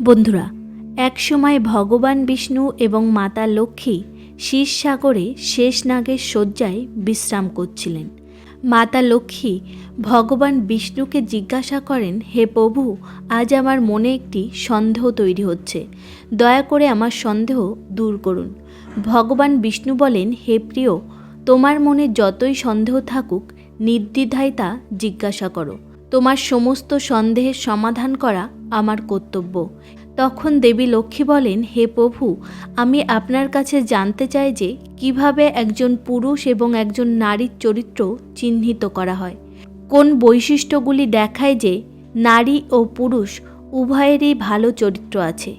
বন্ধুরা, একসময় ভগবান বিষ্ণু এবং মাতা লক্ষ্মী শীর্ষসাগরে শেষ নাগের শয্যায় বিশ্রাম করছিলেন। মাতা লক্ষ্মী ভগবান বিষ্ণুকে জিজ্ঞাসা করেন, হে প্রভু, আজ আমার মনে একটি সন্দেহ তৈরি হচ্ছে। দয়া করে আমার সন্দেহ দূর করুন। ভগবান বিষ্ণু বলেন, হে প্রিয়, তোমার মনে যতই সন্দেহ থাকুক, নির্দ্বিধায় তা জিজ্ঞাসা করো। তোমার সমস্ত সন্দেহের সমাধান করা আমার কর্তব্য। তখন দেবী লক্ষ্মী বলেন, হে প্রভু, আমি আপনার কাছে জানতে চাই যে কীভাবে একজন পুরুষ এবং একজন নারীর চরিত্র চিহ্নিত করা হয়। কোন বৈশিষ্ট্যগুলি দেখায় যে নারী ও পুরুষ উভয়েরই ভালো চরিত্র আছে।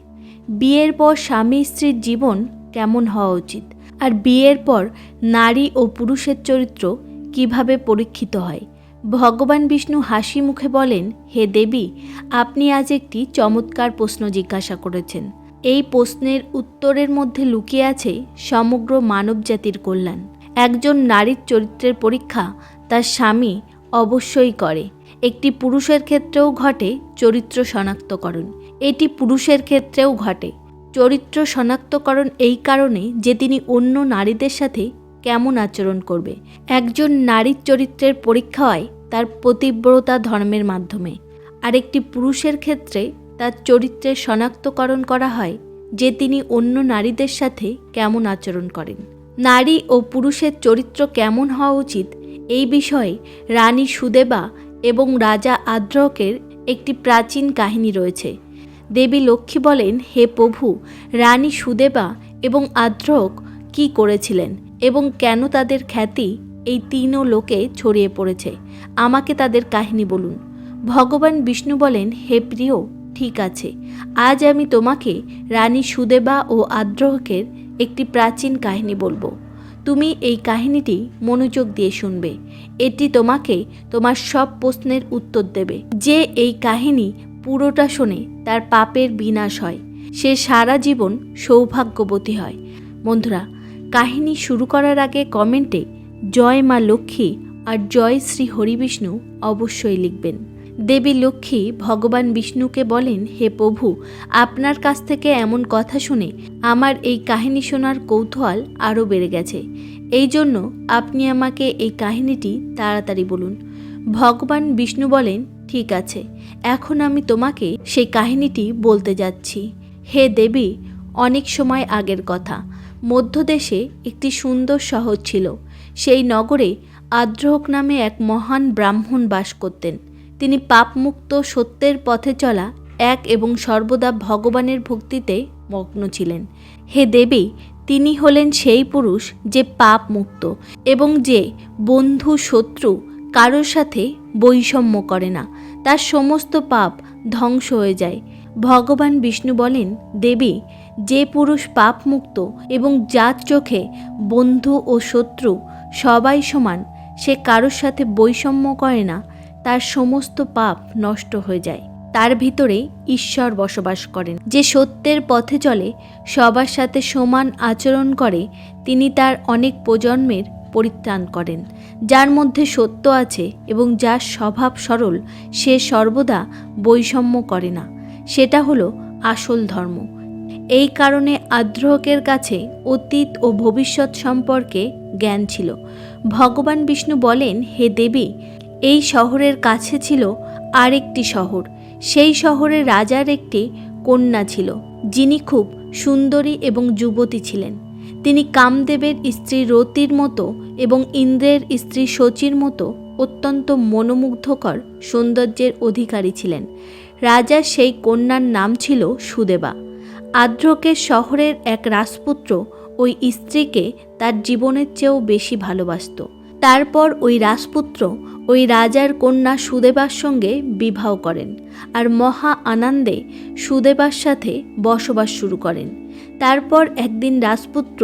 বিয়ের পর স্বামী স্ত্রীর জীবন কেমন হওয়া উচিত? আর বিয়ের পর নারী ও পুরুষের চরিত্র কীভাবে পরীক্ষিত হয়? ভগবান বিষ্ণু হাসি মুখে বলেন, হে দেবী, আপনি আজ একটি চমৎকার প্রশ্ন জিজ্ঞাসা করেছেন। এই প্রশ্নের উত্তরের মধ্যে লুকিয়ে আছে সমগ্র মানবজাতির কল্যাণ। একজন নারীর চরিত্রের পরীক্ষা তার স্বামী অবশ্যই করে। একটি পুরুষের ক্ষেত্রেও ঘটে চরিত্র শনাক্তকরণ। এটি পুরুষের ক্ষেত্রেও ঘটে। চরিত্র শনাক্তকরণ এই কারণে যে তিনি অন্য নারীদের সাথে কেমন আচরণ করবে। একজন নারীর চরিত্রের পরীক্ষা হয় তার পতিব্রতা ধর্মের মাধ্যমে। আর একটি পুরুষের ক্ষেত্রে তার চরিত্রের শনাক্তকরণ করা হয় যে তিনি অন্য নারীদের সাথে কেমন আচরণ করেন। নারী ও পুরুষের চরিত্র কেমন হওয়া উচিত এই বিষয়ে রানী সুদেবা এবং রাজা আদ্রকের একটি প্রাচীন কাহিনী রয়েছে। দেবী লক্ষ্মী বলেন, হে প্রভু, রানী সুদেবা এবং আদ্রক কি করেছিলেন এবং কেন তাদের খ্যাতি এই তিনও লোকে ছড়িয়ে পড়েছে। আমাকে তাদের কাহিনী বলুন। ভগবান বিষ্ণু বলেন, হে প্রিয়, ঠিক আছে। আজ আমি তোমাকে রানী সুদেবা ও আদ্রহকের একটি প্রাচীন কাহিনী বলব। তুমি এই কাহিনীটি মনোযোগ দিয়ে শুনবে। এটি তোমাকে তোমার সব প্রশ্নের উত্তর দেবে। যে এই কাহিনী পুরোটা শোনে তার পাপের বিনাশ হয়। সে সারা জীবন সৌভাগ্যবতী হয়। বন্ধুরা, কাহিনী শুরু করার আগে কমেন্টে জয় মা লক্ষ্মী আর জয় শ্রী হরিবিষ্ণু অবশ্যই লিখবেন। দেবী লক্ষ্মী ভগবান বিষ্ণুকে বলেন, হে প্রভু, আপনার কাছ থেকে এমন কথা শুনে আমার এই কাহিনী শোনার কৌতূহল আরও বেড়ে গেছে। এই জন্য আপনি আমাকে এই কাহিনীটি তাড়াতাড়ি বলুন। ভগবান বিষ্ণু বলেন, ঠিক আছে, এখন আমি তোমাকে সেই কাহিনীটি বলতে যাচ্ছি। হে দেবী, অনেক সময় আগের কথা। মধ্যদেশে একটি সুন্দর শহর ছিল। সেই নগরে আদ্রহক নামে এক মহান ব্রাহ্মণ বাস করতেন। তিনি পাপমুক্ত সত্যের পথে চলা এক এবং সর্বদা ভগবানের ভক্তিতে মগ্ন ছিলেন। হে দেবী, তিনি হলেন সেই পুরুষ যে পাপ মুক্ত এবং যে বন্ধু শত্রু কারোর সাথে বৈষম্য করে না। তার সমস্ত পাপ ধ্বংস হয়ে যায়। ভগবান বিষ্ণু বলেন, দেবী, যে পুরুষ পাপমুক্ত এবং যার চোখে বন্ধু ও শত্রু সবাই সমান, সে কারোর সাথে বৈষম্য করে না, তার সমস্ত পাপ নষ্ট হয়ে যায়। তার ভিতরে ঈশ্বর বসবাস করেন। যে সত্যের পথে চলে, সবার সাথে সমান আচরণ করে, তিনি তার অনেক প্রজন্মের পরিত্রাণ করেন। যার মধ্যে সত্য আছে এবং যার স্বভাব সরল, সে সর্বদা বৈষম্য করে না। সেটা হলো আসল ধর্ম। এই কারণে আদ্রহকের কাছে অতীত ও ভবিষ্যৎ সম্পর্কে জ্ঞান ছিল। ভগবান বিষ্ণু বলেন, হে দেবী, এই শহরের কাছে ছিল আরেকটি শহর। সেই শহরে রাজার একটি কন্যা ছিল, যিনি খুব সুন্দরী এবং যুবতী ছিলেন। তিনি কামদেবের স্ত্রী রতির মতো এবং ইন্দ্রের স্ত্রী শচীর মতো অত্যন্ত মনোমুগ্ধকর সৌন্দর্যের অধিকারী ছিলেন। রাজার সেই কন্যার নাম ছিল সুদেবা। আদ্রকের শহরের এক রাজপুত্র ওই স্ত্রীকে তার জীবনের চেয়েও বেশি ভালোবাসত। তারপর ওই রাজপুত্র ওই রাজার কন্যা সুদেবার সঙ্গে বিবাহ করেন আর মহা আনন্দে সুদেবার সাথে বসবাস শুরু করেন। তারপর একদিন রাজপুত্র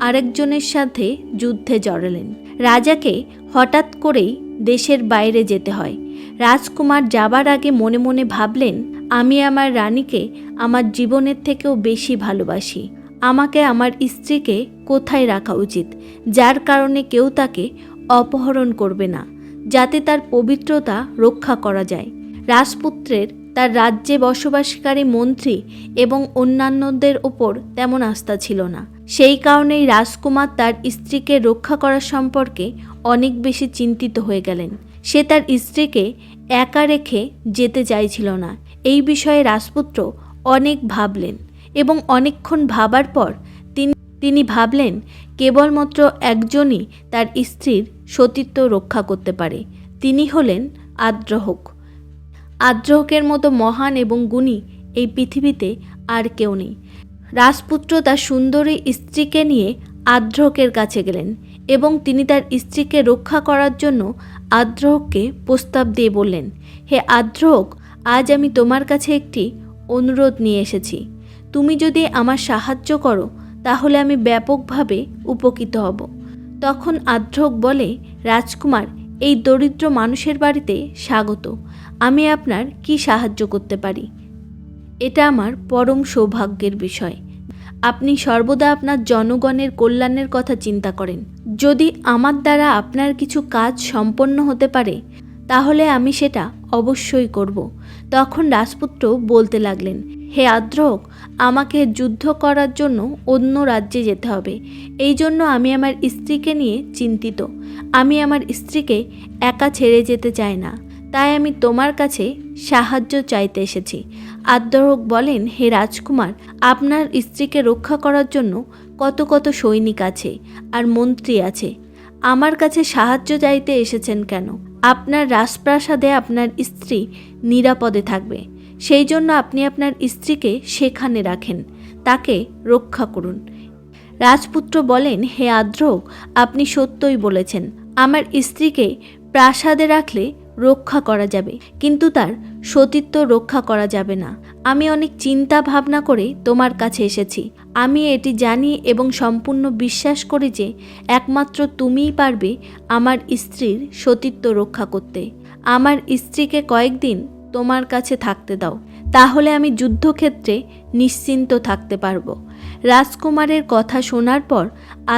আরেকজনের সাথে যুদ্ধে জড়ালেন। রাজাকে হঠাৎ করেই দেশের বাইরে যেতে হয়। রাজকুমার যাবার আগে মনে মনে ভাবলেন, আমি আমার রানীকে আমার জীবনের থেকেও বেশি ভালোবাসি। আমাকে আমার স্ত্রীকে কোথায় রাখা উচিত? যার কারণে কেউ তাকে অপহরণ করবে না, যাতে তার পবিত্রতা রক্ষা করা যায়। রাজপুত্রের তার রাজ্যে বসবাসকারী মন্ত্রী এবং অন্যান্যদের ওপর তেমন আস্থা ছিল না। সেই কারণেই রাজকুমার তার স্ত্রীকে রক্ষা করার সম্পর্কে অনেক বেশি চিন্তিত হয়ে গেলেন। সে তার স্ত্রীকে একা রেখে যেতে চাইছিল না। এই বিষয়ে রাজপুত্র অনেক ভাবলেন। এবং অনেকক্ষণ ভাবার পর তিনি তিনি ভাবলেন, কেবলমাত্র একজনই তার স্ত্রীর সতীত্ব রক্ষা করতে পারে। তিনি হলেন আদ্রহক। আদ্রহকের মতো মহান এবং গুণী এই পৃথিবীতে আর কেউ নেই। রাজপুত্র তার সুন্দরী স্ত্রীকে নিয়ে আদ্রহকের কাছে গেলেন এবং তিনি তার স্ত্রীকে রক্ষা করার জন্য আদ্রহককে প্রস্তাব দিয়ে বললেন, হে আদ্রহক, আজ আমি তোমার কাছে একটি অনুরোধ নিয়ে এসেছি। তুমি যদি আমার সাহায্য করো, তাহলে আমি ব্যাপকভাবে উপকৃত হব। তখন আদ্রক বলে, রাজকুমার, এই দরিদ্র মানুষের বাড়িতে স্বাগত। আমি আপনার কি সাহায্য করতে পারি? এটা আমার পরম সৌভাগ্যের বিষয়। আপনি সর্বদা আপনার জনগণের কল্যাণের কথা চিন্তা করেন। যদি আমার দ্বারা আপনার কিছু কাজ সম্পন্ন হতে পারে, তাহলে আমি সেটা অবশ্যই করব। তখন রাজপুত্র বলতে লাগলেন হে আদ্রক, আমাকে যুদ্ধ করার জন্য অন্য রাজ্যে যেতে হবে। এই জন্য আমি আমার স্ত্রীকে নিয়ে চিন্তিত। আমি আমার স্ত্রীকে একা ছেড়ে যেতে চাই না। তাই আমি তোমার কাছে সাহায্য চাইতে এসেছি। আদ্রহক বলেন, হে রাজকুমার, আপনার স্ত্রীকে রক্ষা করার জন্য কত কত সৈনিক আছে আর মন্ত্রী আছে। আমার কাছে সাহায্য চাইতে এসেছেন কেন? আপনার রাজপ্রাসাদে আপনার স্ত্রী নিরাপদে থাকবে। সেই জন্য আপনি আপনার স্ত্রীকে সেখানে রাখেন, তাকে রক্ষা করুন। রাজপুত্র বলেন, হে আদ্রক আপনি সত্যই বলেছেন, আমার স্ত্রীকে প্রাসাদে রাখলে রক্ষা করা যাবে, কিন্তু তার সতীত্ব রক্ষা করা যাবে না। আমি অনেক চিন্তা ভাবনা করে তোমার কাছে এসেছি। আমি এটি জানি এবং সম্পূর্ণ বিশ্বাস করি যে একমাত্র তুমিই পারবে আমার স্ত্রীর সতীত্ব রক্ষা করতে। আমার স্ত্রীকে কয়েকদিন তোমার কাছে থাকতে দাও, তাহলে আমি যুদ্ধক্ষেত্রে নিশ্চিন্ত থাকতে পারব। রাজকুমারের কথা শোনার পর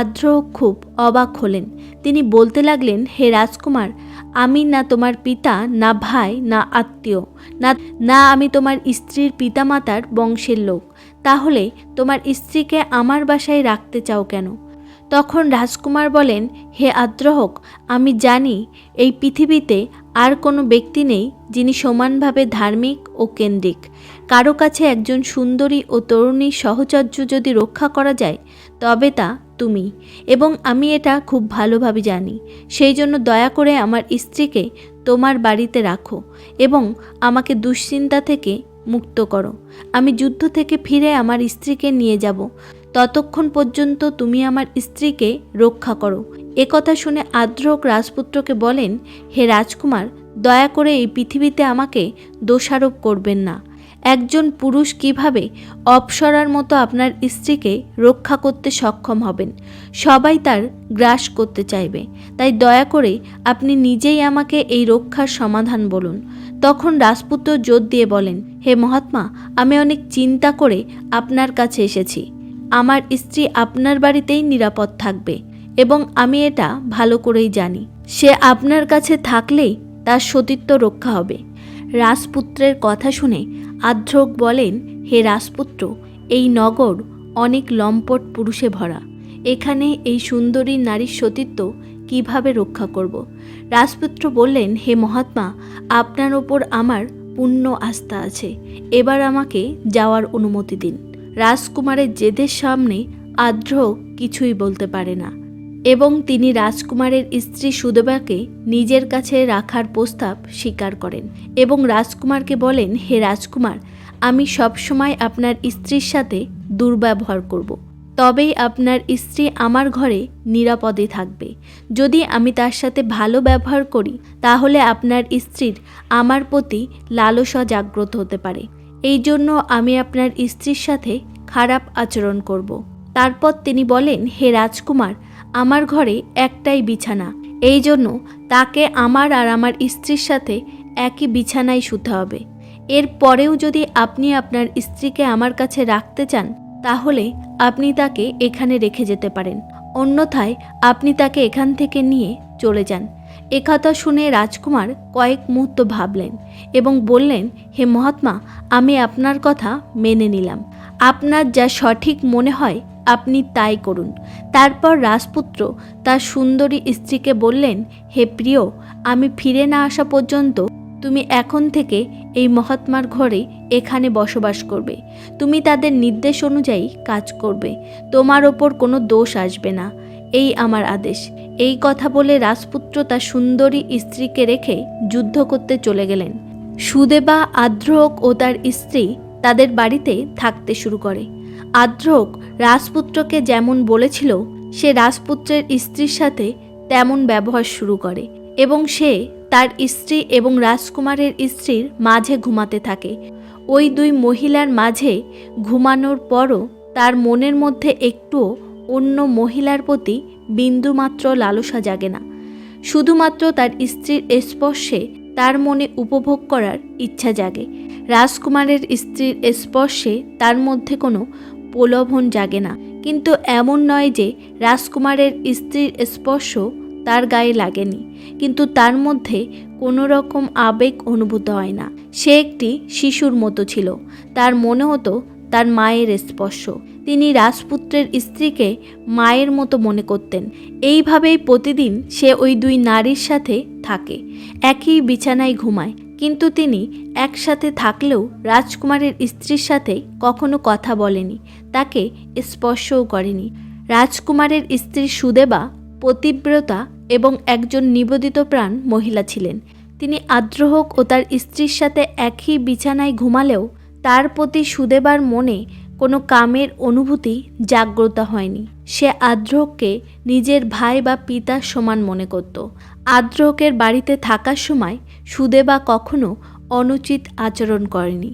আদ্র খুব অবাক হলেন। তিনি বলতে লাগলেন, হে রাজকুমার, আমি না তোমার পিতা, না ভাই, না আত্মীয়, না না আমি তোমার স্ত্রীর পিতামাতার বংশের লোক। তাহলে তোমার স্ত্রীকে আমার বাসায় রাখতে চাও কেন? তখন রাজকুমার বলেন, হে আদ্রহক, আমি জানি এই পৃথিবীতে আর কোনো ব্যক্তি নেই যিনি সমানভাবে ধার্মিক ও কেন্দ্রিক। কারও কাছে একজন সুন্দরী ও তরুণীর সহচর্য যদি রক্ষা করা যায়, তবে তা তুমি। এবং আমি এটা খুব ভালোভাবে জানি। সেই জন্য দয়া করে আমার স্ত্রীকে তোমার বাড়িতে রাখো এবং আমাকে দুশ্চিন্তা থেকে মুক্ত করো। আমি যুদ্ধ থেকে ফিরে আমার স্ত্রীকে নিয়ে যাব। ততক্ষণ পর্যন্ত তুমি আমার স্ত্রীকে রক্ষা করো একথা শুনে আদ্রক রাজপুত্রকে বলেন, হে রাজকুমার, দয়া করে এই পৃথিবীতে আমাকে দোষারোপ করবেন না। একজন পুরুষ কীভাবে অপসরার মতো আপনার স্ত্রীকে রক্ষা করতে সক্ষম হবেন? সবাই তার গ্রাস করতে চাইবে। তাই দয়া করে আপনি নিজেই আমাকে এই রক্ষার সমাধান বলুন। তখন রাজপুত্র জোর দিয়ে বলেন, হে মহাত্মা, আমি অনেক চিন্তা করে আপনার কাছে এসেছি। আমার স্ত্রী আপনার বাড়িতেই নিরাপদ থাকবে। এবং আমি এটা ভালো করেই জানি। সে আপনার কাছে থাকলেই তার সতীত্ব রক্ষা হবে। রাজপুত্রের কথা শুনে আদ্রক বলেন, হে রাজপুত্র, এই নগর অনেক লম্পট পুরুষে ভরা। এখানে এই সুন্দরী নারীর সতীত্ব কীভাবে রক্ষা করব? রাজপুত্র বললেন, হে মহাত্মা, আপনার ওপর আমার পূর্ণ আস্থা আছে। এবার আমাকে যাওয়ার অনুমতি দিন। রাজকুমারের জেদের সামনে আদ্র কিছুই বলতে পারে না। এবং তিনি রাজকুমারের স্ত্রী সুদেবাকে নিজের কাছে রাখার প্রস্তাব স্বীকার করেন এবং রাজকুমারকে বলেন, হে রাজকুমার, আমি সবসময় আপনার স্ত্রীর সাথে দুর্ব্যবহার করব। তবেই আপনার স্ত্রী আমার ঘরে নিরাপদে থাকবে যদি আমি তার সাথে ভালো ব্যবহার করি, তাহলে আপনার স্ত্রীর আমার প্রতি লালসা জাগ্রত হতে পারে এই জন্য আমি আপনার স্ত্রীর সাথে খারাপ আচরণ করব। তারপর তিনি বলেন, হে রাজকুমার আমার ঘরে একটাই বিছানা। এই জন্য তাকে আমার আর আমার স্ত্রীর সাথে একই বিছানায় শুতে হবে। এর পরেও যদি আপনি আপনার স্ত্রীকে আমার কাছে রাখতে চান, তাহলে আপনি তাকে এখানে রেখে যেতে পারেন। অন্যথায় আপনি তাকে এখান থেকে নিয়ে চলে যান। একথা শুনে রাজকুমার কয়েক মুহূর্ত ভাবলেন এবং বললেন, হে মহাত্মা, আমি আপনার কথা মেনে নিলাম। আপনার যা সঠিক মনে হয় আপনি তাই করুন। তারপর রাজপুত্র তার সুন্দরী স্ত্রীকে বললেন, হে প্রিয়, আমি ফিরে না আসা পর্যন্ত তুমি এখন থেকে এই মহাত্মার ঘরে এখানে বসবাস করবে। তুমি তাদের নির্দেশ অনুযায়ী কাজ করবে। তোমার ওপর কোনো দোষ আসবে না। এই আমার আদেশ। এই কথা বলে রাজপুত্র তার সুন্দরী স্ত্রীকে রেখে যুদ্ধ করতে চলে গেলেন। সুদেবা, আদ্রক ও তার স্ত্রী তাদের বাড়িতে থাকতে শুরু করে। আদ্রক রাজপুত্রকে যেমন বলেছিল, সে রাজপুত্রের স্ত্রীর সাথে তেমন ব্যবহার শুরু করে এবং সে তার স্ত্রী এবং রাজকুমারের স্ত্রীর মাঝে ঘুমাতে থাকে। ওই দুই মহিলার মাঝে ঘুমানোর পরও তার মনের মধ্যে একটুও অন্য মহিলার প্রতি বিন্দুমাত্র লালসা জাগে না। শুধুমাত্র তার স্ত্রীর স্পর্শে তার মনে উপভোগ করার ইচ্ছা জাগে। রাজকুমারের স্ত্রীর স্পর্শে তার মধ্যে কোনো প্রলোভন জাগে না। কিন্তু এমন নয় যে রাজকুমারের স্ত্রীর স্পর্শ তার গায়ে লাগেনি, কিন্তু তার মধ্যে কোনো রকম আবেগ অনুভূত হয় না। সে একটি শিশুর মতো ছিল। তার মনে হতো তার মায়ের স্পর্শ। তিনি রাজপুত্রের স্ত্রীকে মায়ের মতো মনে করতেন। এইভাবেই প্রতিদিন সে ওই দুই নারীর সাথে থাকে। একই বিছানায় ঘুমায়। কিন্তু তিনি একসাথে থাকলেও রাজকুমারের স্ত্রীর সাথে কখনো কথা বলেনি, তাকে স্পর্শও করেনি। রাজকুমারের স্ত্রী সুদেবা পতিব্রতা এবং একজন নিবেদিত প্রাণ মহিলা ছিলেন। তিনি আদ্রোহক ও তার স্ত্রীর সাথে একই বিছানায় ঘুমালেও তার প্রতি সুদেবার মনে কোনো কামের অনুভূতি জাগ্রত হয়নি। সে আদ্রহককে নিজের ভাই বা পিতার সমান মনে করত। আদ্রহকের বাড়িতে থাকার সময় সুদেবা কখনো অনুচিত আচরণ করেনি।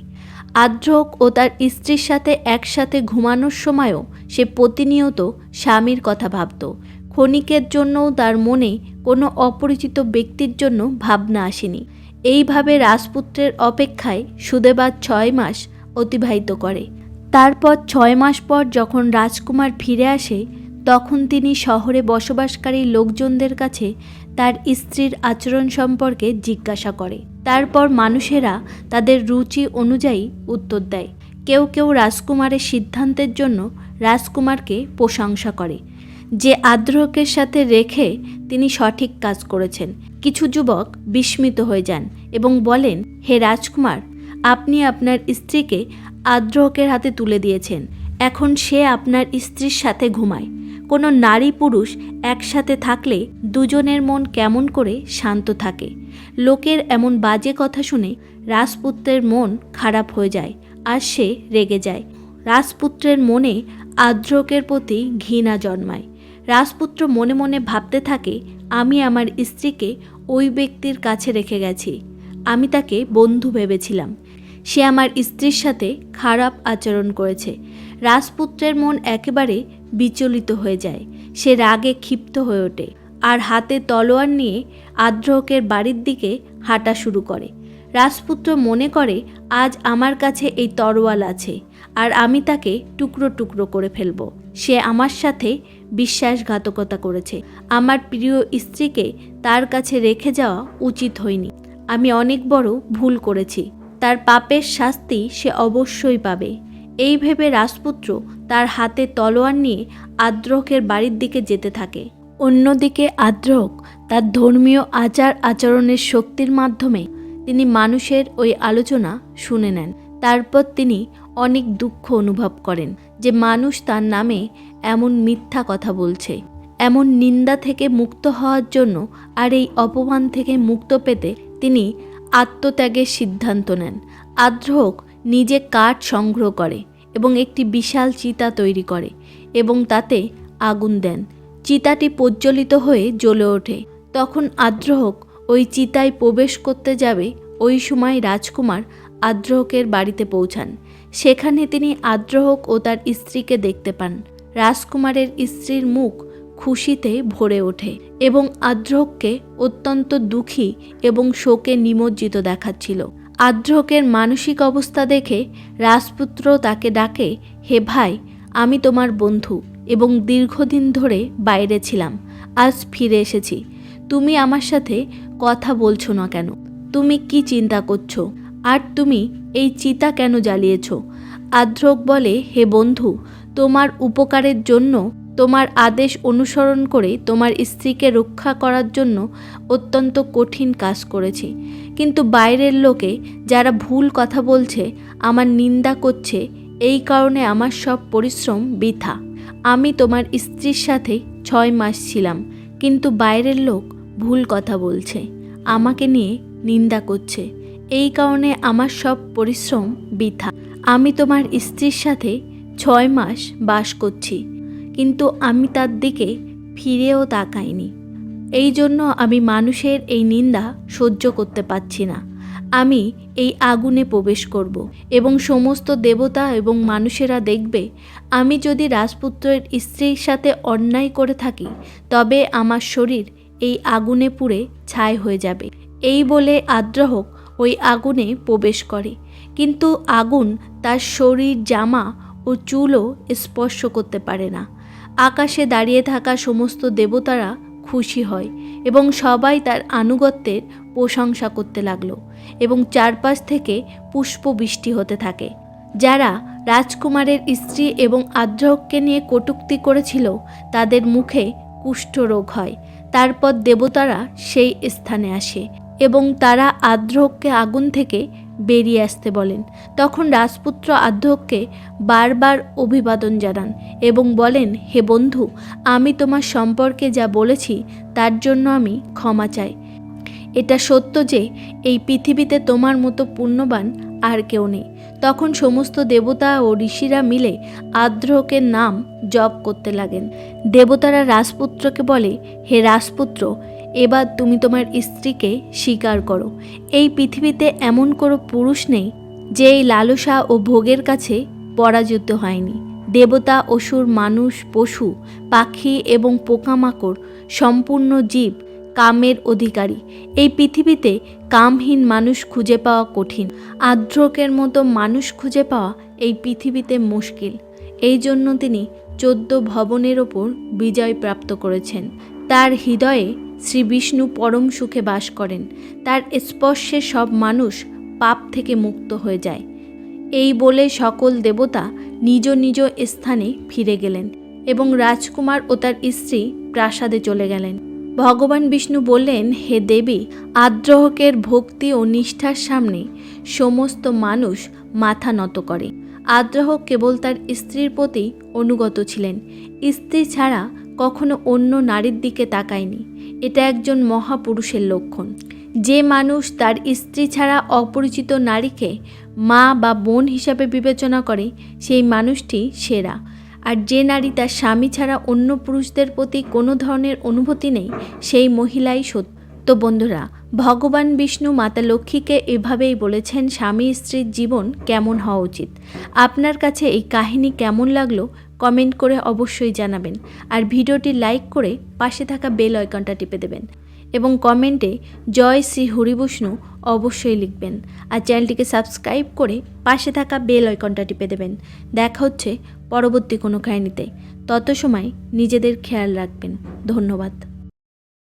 আদ্রক ও তার স্ত্রীর সাথে একসাথে ঘুমানোর সময়ও সে প্রতিনিয়ত স্বামীর কথা ভাবত। ক্ষণিকের জন্যও তার মনে কোনো অপরিচিত ব্যক্তির জন্য ভাবনা আসেনি। এইভাবে রাজপুত্রের অপেক্ষায় সুদেবা ছয় মাস অতিবাহিত করে। তারপর ছয় মাস পর যখন রাজকুমার ফিরে আসে, তখন তিনি শহরে বসবাসকারী লোকজনদের কাছে তার স্ত্রীর আচরণ সম্পর্কে জিজ্ঞাসা করে। তারপর মানুষেরা তাদের রুচি অনুযায়ী উত্তর দেয়। কেউ কেউ রাজকুমারের সিদ্ধান্তের জন্য রাজকুমারকে প্রশংসা করে। যে আদ্রহকের সাথে রেখে তিনি সঠিক কাজ করেছেন। কিছু যুবক বিস্মিত হয়ে যান এবং বলেন, হে রাজকুমার, আপনি আপনার স্ত্রীকে আদ্রহকের হাতে তুলে দিয়েছেন। এখন সে আপনার স্ত্রীর সাথে ঘুমায়। কোনো নারী পুরুষ একসাথে থাকলে দুজনের মন কেমন করে শান্ত থাকে। লোকের এমন বাজে কথা শুনে রাজপুত্রের মন খারাপ হয়ে যায় আর সে রেগে যায়। রাজপুত্রের মনে আদ্রকের প্রতি ঘৃণা জন্মায়। রাজপুত্র মনে মনে ভাবতে থাকে, আমি আমার স্ত্রীকে ওই ব্যক্তির কাছে রেখে গেছি। আমি তাকে বন্ধু ভেবেছিলাম। সে আমার স্ত্রীর সাথে খারাপ আচরণ করেছে। রাজপুত্রের মন একেবারে বিচলিত হয়ে যায়। সে রাগে ক্ষিপ্ত হয়ে ওঠে আর হাতে তলোয়ার নিয়ে আদ্রহকের বাড়ির দিকে হাঁটা শুরু করে। রাজপুত্র মনে করে, আজ আমার কাছে এই তরোয়াল আছে আর আমি তাকে টুকরো টুকরো করে ফেলব। সে আমার সাথে বিশ্বাসঘাতকতা করেছে। আমার প্রিয় স্ত্রীকে তার কাছে রেখে যাওয়া উচিত হয়নি। আমি অনেক বড় ভুল করেছি। তার পাপের শাস্তি সে অবশ্যই পাবে। এই ভেবে রাজপুত্র তার হাতে তলোয়ার নিয়ে আদ্রকের বাড়ির দিকে যেতে থাকে। অন্যদিকে আদ্রক তার ধর্মীয় আচার আচরণের শক্তির মাধ্যমে তিনি মানুষের ওই আলোচনা শুনে নেন। তারপর তিনি অনেক দুঃখ অনুভব করেন যে মানুষ তার নামে এমন মিথ্যা কথা বলছে। এমন নিন্দা থেকে মুক্ত হওয়ার জন্য আর এই অপমান থেকে মুক্ত পেতে তিনি আত্মত্যাগের সিদ্ধান্ত নেন। আদ্রহক নিজে কাঠ সংগ্রহ করে এবং একটি বিশাল চিতা তৈরি করে এবং তাতে আগুন দেন। চিতাটি প্রজ্বলিত হয়ে জ্বলে ওঠে। তখন আদ্রহক ওই চিতায় প্রবেশ করতে যাবে ওই সময় রাজকুমার আদ্রহকের বাড়িতে পৌঁছান। সেখানে তিনি আদ্রহক ও তার স্ত্রীকে দেখতে পান। রাজকুমারের স্ত্রীর মুখ খুশিতে ভরে ওঠে এবং আদ্রহককে অত্যন্ত দুঃখী এবং শোকে নিমজ্জিত দেখাচ্ছিল। আদ্রহকের মানসিক অবস্থা দেখে রাজপুত্র তাকে ডাকে, হে ভাই, আমি তোমার বন্ধু এবং দীর্ঘদিন ধরে বাইরে ছিলাম, আজ ফিরে এসেছি। তুমি আমার সাথে কথা বলছো না কেন? তুমি কি চিন্তা করছ? আর তুমি এই চিতা কেন জ্বালিয়েছ? আদ্রক বলে, হে বন্ধু, তোমার উপকারের জন্য তোমার আদেশ অনুসরণ করে তোমার স্ত্রীকে রক্ষা করার জন্য অত্যন্ত কঠিন কাজ করেছি। কিন্তু বাইরের লোকে যারা ভুল কথা বলছে, আমার নিন্দা করছে, এই কারণে আমার সব পরিশ্রম বৃথা। আমি তোমার স্ত্রীর সাথে ছয় মাস ছিলাম, কিন্তু বাইরের লোক ভুল কথা বলছে, আমাকে নিয়ে নিন্দা করছে। এই কারণে আমার সব পরিশ্রম বৃথা। আমি তোমার স্ত্রীর সাথে ছয় মাস বাস করছি। কিন্তু আমি তার দিকে ফিরেও তাকাইনি। এই জন্য আমি মানুষের এই নিন্দা সহ্য করতে পারছি না। আমি এই আগুনে প্রবেশ করব এবং সমস্ত দেবতা এবং মানুষেরা দেখবে, আমি যদি রাজপুত্রের স্ত্রীর সাথে অন্যায় করে থাকি, তবে আমার শরীর এই আগুনে পুড়ে ছাই হয়ে যাবে। এই বলে আদ্রহক ওই আগুনে প্রবেশ করে। কিন্তু আগুন তার শরীর জামা ও চুলও স্পর্শ করতে পারে না। আকাশে দাঁড়িয়ে থাকা সমস্ত দেবতারা খুশি হয় এবং সবাই তার আনুগত্যের প্রশংসা করতে লাগল এবং চারপাশ থেকে পুষ্প বৃষ্টি হতে থাকে। যারা রাজকুমারের স্ত্রী এবং আদ্রহককে নিয়ে কটূক্তি করেছিল, তাদের মুখে কুষ্ঠরোগ হয়। তারপর দেবতারা সেই স্থানে আসে এবং তারা আদ্রহককে আগুন থেকে বেরিয়ে আসতে বলেন। তখন রাজপুত্র আদ্রহককে বারবার অভিবাদন জানান এবং বলেন, হে বন্ধু, আমি তোমার সম্পর্কে যা বলেছি, তার জন্য আমি ক্ষমা চাই। এটা সত্য যে, এই পৃথিবীতে তোমার মতো পুণ্যবান আর কেউ নেই। তখন সমস্ত দেবতা ও ঋষিরা মিলে আদ্রহকের নাম জপ করতে লাগেন। দেবতারা রাজপুত্রকে বলে, হে রাজপুত্র এবার তুমি তোমার স্ত্রীকে স্বীকার করো। এই পৃথিবীতে এমন কোনো পুরুষ নেই, যে এই লালসা ও ভোগের কাছে পরাজিত হয়নি। দেবতা, অসুর, মানুষ, পশু, পাখি এবং পোকামাকড়, সম্পূর্ণ জীব, কামের অধিকারী। এই পৃথিবীতে কামহীন মানুষ খুঁজে পাওয়া কঠিন। আদ্রকের মতো মানুষ খুঁজে পাওয়া এই পৃথিবীতে মুশকিল। এই জন্য তিনি চোদ্দ ভবনের ওপর বিজয় প্রাপ্ত করেছেন। তার হৃদয়ে শ্রী বিষ্ণু পরম সুখে বাস করেন। তার স্পর্শে সব মানুষ পাপ থেকে মুক্ত হয়ে যায়। এই বলে সকল দেবতা নিজ নিজ স্থানে ফিরে গেলেন এবং রাজকুমার ও তার স্ত্রী প্রাসাদে চলে গেলেন। ভগবান বিষ্ণু বললেন, হে দেবী, আদ্রহকের ভক্তি ও নিষ্ঠার সামনে সমস্ত মানুষ মাথা নত করে। আদ্রহক কেবল তার স্ত্রীর প্রতি অনুগত ছিলেন। স্ত্রী ছাড়া কখনো অন্য নারীর দিকে তাকায়নি। এটা একজন মহাপুরুষের লক্ষণ। যে মানুষ তার স্ত্রী ছাড়া অপরিচিত নারীকে মা বা বোন হিসাবে বিবেচনা করে, সেই মানুষটি সেরা। আর যে নারী তার স্বামী ছাড়া অন্য পুরুষদের প্রতি কোনো ধরনের অনুভূতি নেই, সেই মহিলাই সত্য। বন্ধুরা ভগবান বিষ্ণু মাতা লক্ষ্মীকে এভাবেই বলেছেন, স্বামী স্ত্রীর জীবন কেমন হওয়া উচিত? আপনার কাছে এই কাহিনী কেমন লাগল? কমেন্ট করে অবশ্যই জানাবেন। আর ভিডিওটি লাইক করে পাশে থাকা বেল আইকনটা টিপে দেবেন। এবং কমেন্টে জয় শ্রী হরিবিষ্ণু অবশ্যই লিখবেন। আর চ্যানেলটিকে সাবস্ক্রাইব করে পাশে থাকা বেল আইকনটা টিপে দেবেন। দেখা হচ্ছে পরবর্তী কোনো কাহিনীতে। তত সময় নিজেদের খেয়াল রাখবেন। ধন্যবাদ।